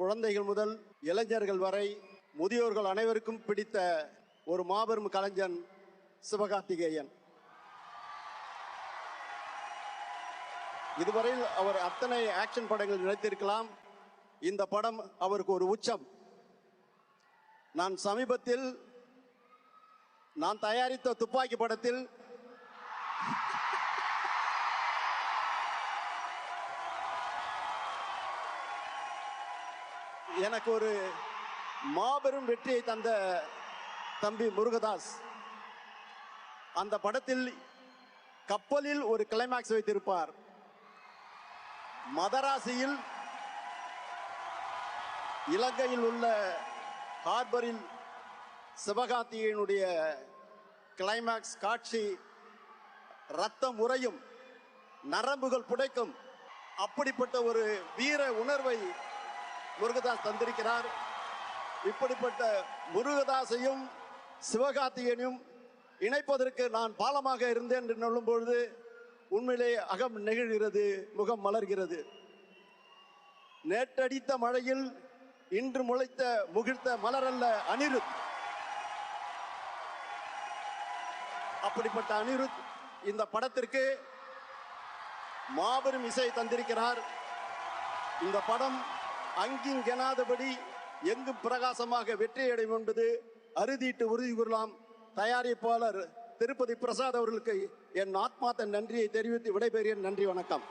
குழந்தைகள் முதல் இளைஞர்கள் வரை முதியோர்கள் அனைவருக்கும் பிடித்த ஒரு மாபெரும் கலைஞன் சிவகார்த்திகேயன். இதுவரையில் அவர் அத்தனை ஆக்ஷன் படங்கள் நினைத்திருக்கலாம் இந்த படம் அவருக்கு ஒரு உச்சம். நான் சமீபத்தில் நான் தயாரித்த துப்பாக்கி படத்தில் எனக்கு ஒரு மாபெரும் வெற்றியை தந்த தம்பி முருகதாஸ். அந்த படத்தில் கப்பலில் ஒரு கிளைமேக்ஸ் வைத்திருப்பார். மதராசியில் இலங்கையில் உள்ள ஹார்பரில் சிவகார்த்தியினுடைய கிளைமாக்ஸ் காட்சி ரத்தம் உறையும் நரம்புகள் புடைக்கும். அப்படிப்பட்ட ஒரு வீர உணர்வை முருகதாஸ் தந்திருக்கிறார். இப்படிப்பட்ட முருகதாசையும் சிவகார்த்திகேயனையும் இணைப்பதற்கு நான் பாலமாக இருந்தேன் என்று சொல்லும் பொழுது உண்மையிலே அகம் நெகிழ்கிறது முகம் மலர்கிறது. நேற்றடித்த மழையில் இன்று முளைத்த முகிழ்த்த மலரல்ல அனிருத். அப்படிப்பட்ட அனிருத் இந்த படத்திற்கு மாபெரும் இசை தந்திருக்கிறார். இந்த படம் அங்கிங்கெனாதபடி எங்கும் பிரகாசமாக வெற்றியடையும் என்பது அறுதிட்டு உறுதி கூறலாம். தயாரிப்பாளர் திருப்பதி பிரசாத் அவர்களுக்கு என் ஆத்மார்த்த நன்றியை தெரிவித்து விடைபெறுகிறேன். நன்றி வணக்கம்.